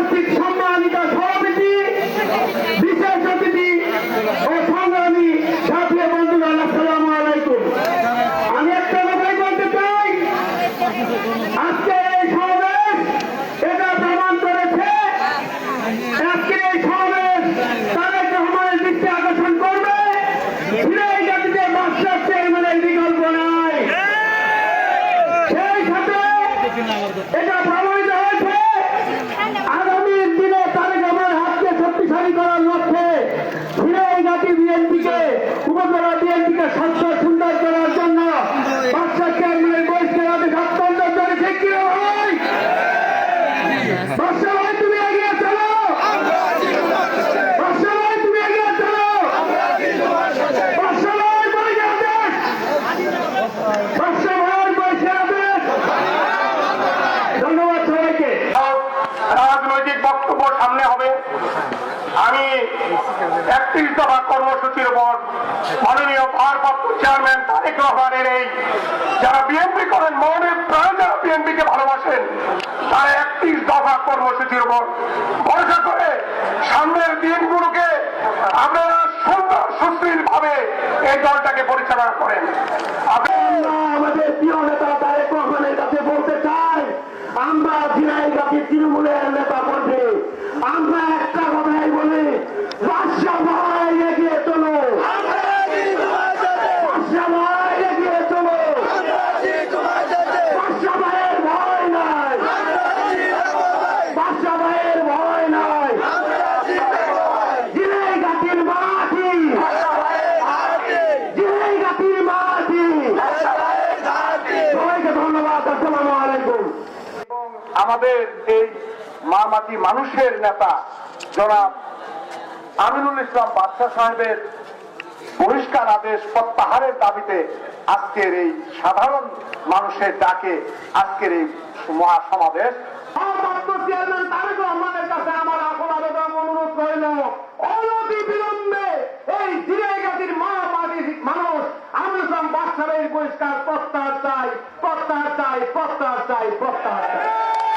উপস্থিত আমি একত্রিশ দফা কর্মসূচির উপর মাননীয় চেয়ারম্যান তারেক রহমানের এই যারা বিএনপি করেন প্রাণ যারা বিএনপিকে ভালোবাসেন, তারা একত্রিশ দফা কর্মসূচির ভরসা করে সামনের দিনগুলোকে আপনারা সুন্দর সুশীল ভাবে এই দলটাকে পরিচালনা করেন। আমাদের এই মা মামাটি মানুষের নেতা জনাব আমিনুল ইসলাম বাদশাহ সাহেবের বহিষ্কার আদেশ প্রত্যাহারের দাবিতে আজকের এই সাধারণ মানুষের ডাকে আজকের এই মহাসমাবেশ। প্রত্যাহার চাই প্রত্যাহার চাই প্রত্যাহার চাই প্রত্যাহার চাই।